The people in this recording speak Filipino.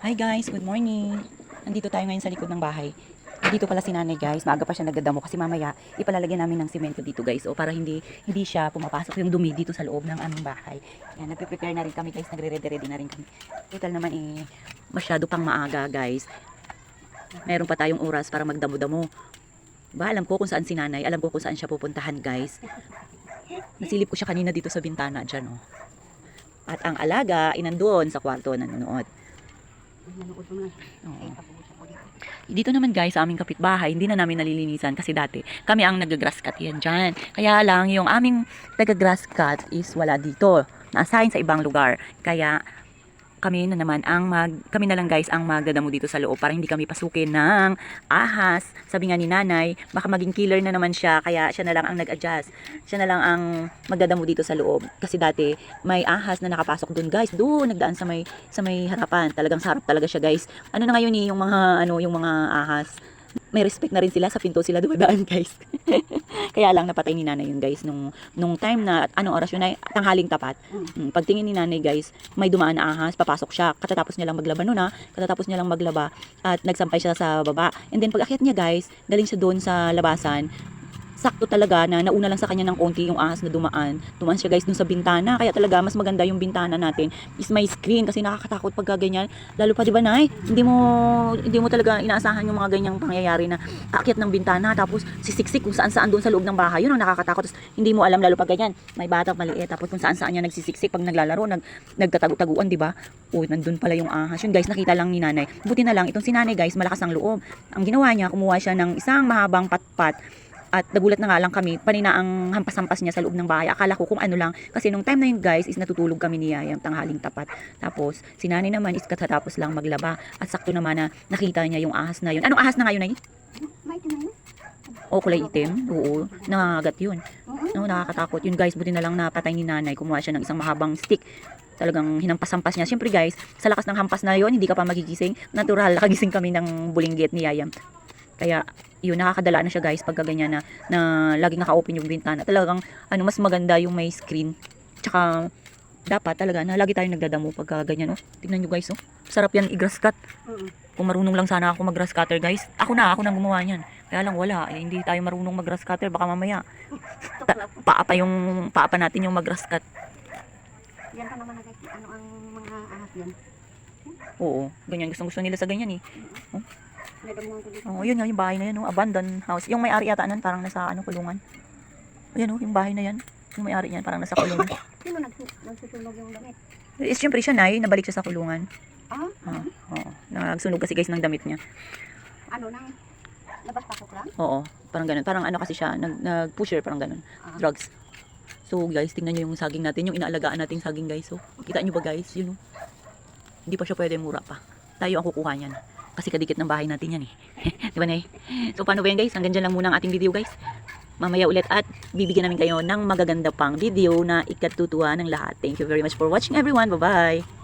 Hi guys, good morning. Nandito tayo ngayon sa likod ng bahay. Dito pala si nanay guys, maaga pa siya nagdadamo kasi mamaya ipalalagyan namin ng simento dito guys o para hindi hindi siya pumapasok yung dumi dito sa loob ng aming bahay. Yan, nagpe-prepare na rin kami guys, nagre-ready-ready na rin kami. Total naman eh, masyado pang maaga guys. Meron pa tayong oras para magdamo-damo. Ba, alam ko kung saan si nanay, alam ko kung saan siya pupuntahan guys. Nasilip ko siya kanina dito sa bintana dyan oh. At ang alaga, inandoon sa kwarto nanonood. Oo. Dito naman guys, sa aming kapitbahay, hindi na namin nalilinisan kasi dati kami ang nag-grass cut yan dyan. Kaya lang, yung aming taga-grass cut is wala dito. Na-assign sa ibang lugar. Kaya kami na naman ang mag, kami na lang guys ang magdadamo dito sa loob para hindi kami pasukin ng ahas. Sabi nga ni nanay, baka maging killer na naman siya kaya siya na lang ang nag-adjust. Siya na lang ang magdadamo dito sa loob. Kasi dati may ahas na nakapasok doon guys. Doon nagdaan sa may sa may harapan. Talagang sarap talaga siya guys. Ano na ngayon eh, yung mga ano yung mga ahas may respect na rin sila sa pinto sila dumadaan guys. Kaya lang napatay ni nanay yun guys nung nung time na anong oras yun ay tanghaling tapat. Mm, pagtingin ni nanay guys, may dumaan na ahas, papasok siya. Katatapos niya lang maglaba noon ha. Katatapos niya lang maglaba at nagsampay siya sa baba. And then pag akyat niya guys, galing siya doon sa labasan. Sakto talaga na nauna lang sa kanya ng konti yung ahas na dumaan. Dumaan siya guys dun sa bintana. Kaya talaga mas maganda yung bintana natin is may screen kasi nakakatakot pag ganyan. Lalo pa 'di ba, Nay? Hindi mo hindi mo talaga inaasahan yung mga ganyang pangyayari na aakyat ng bintana tapos sisiksik kung saan-saan doon sa loob ng bahay. Yun ang nakakatakot. Tapos hindi mo alam lalo pag ganyan. May batang maliit tapos kung saan-saan niya nagsisiksik pag naglalaro, nag nagtatago-taguan, 'di ba? Oh, nandun pala yung ahas. Yun guys, nakita lang ni Nanay. Buti na lang itong si Nanay guys, malakas ang loob. Ang ginawa niya, kumuha siya ng isang mahabang patpat at nagulat na nga lang kami, panina ang hampas-hampas niya sa loob ng bahay. Akala ko kung ano lang. Kasi nung time na yun guys, is natutulog kami ni Yayang tanghaling tapat. Tapos, si nanay naman is katatapos lang maglaba. At sakto naman na nakita niya yung ahas na yun. Anong ahas na ngayon ay? Ito na yun. O kulay itim? Oo, nangagat yun. No, nakakatakot yun guys. Buti na lang napatay ni nanay. Kumuha siya ng isang mahabang stick. Talagang hinampas-hampas niya. Siyempre guys, sa lakas ng hampas na yon hindi ka pa magigising. Natural, nakagising kami ng bulinggit ni Yayam. Kaya, yun, nakakadala na siya guys pagka ganyan na, na laging naka-open yung bintana. Talagang, ano, mas maganda yung may screen. Tsaka, dapat talaga na lagi tayong nagdadamo pagka ganyan, oh. Tingnan nyo guys, oh. Sarap yan i-grass cut. Kung marunong lang sana ako mag-grass cutter, guys. Ako na, ako nang gumawa niyan. Kaya lang wala, eh, hindi tayo marunong mag-grass cutter. Baka mamaya, ta- paa pa yung, paa pa natin yung mag-grass cut. Yan pa naman na guys. Ano ang mga ahas yan. Oo, ganyan. Gustong gusto nila sa ganyan, eh. Ko dito. Oo, yun nga, yung bahay na yan, oh. Abandoned house. Yung may-ari yata nun, parang nasa, ano, kulungan. Ayan, oh, yung bahay na yan. Yung may-ari niyan, parang nasa kulungan. Sino nagsu- nagsusunog yung damit? Eh, siyempre siya, Nay, nabalik siya sa kulungan. Ah? Oo, oo. Nagsunog kasi guys ng damit niya. Ano nang labas-pasok lang? Oo, parang ganun. Parang ano kasi siya, nag, nag-pusher, parang ganun. Ah. Drugs. So guys, tingnan nyo yung saging natin, yung inaalagaan nating saging guys. So, kita nyo ba guys, yun oh. Hindi pa siya pwede mura pa. Tayo ang kukuha niyan. Kasi kadikit ng bahay natin yan eh. Di ba Nay? So paano ba yan guys? Hanggang dyan lang muna ang ating video guys. Mamaya ulit at bibigyan namin kayo ng magaganda pang video na ikatutuwa ng lahat. Thank you very much for watching everyone. Bye-bye!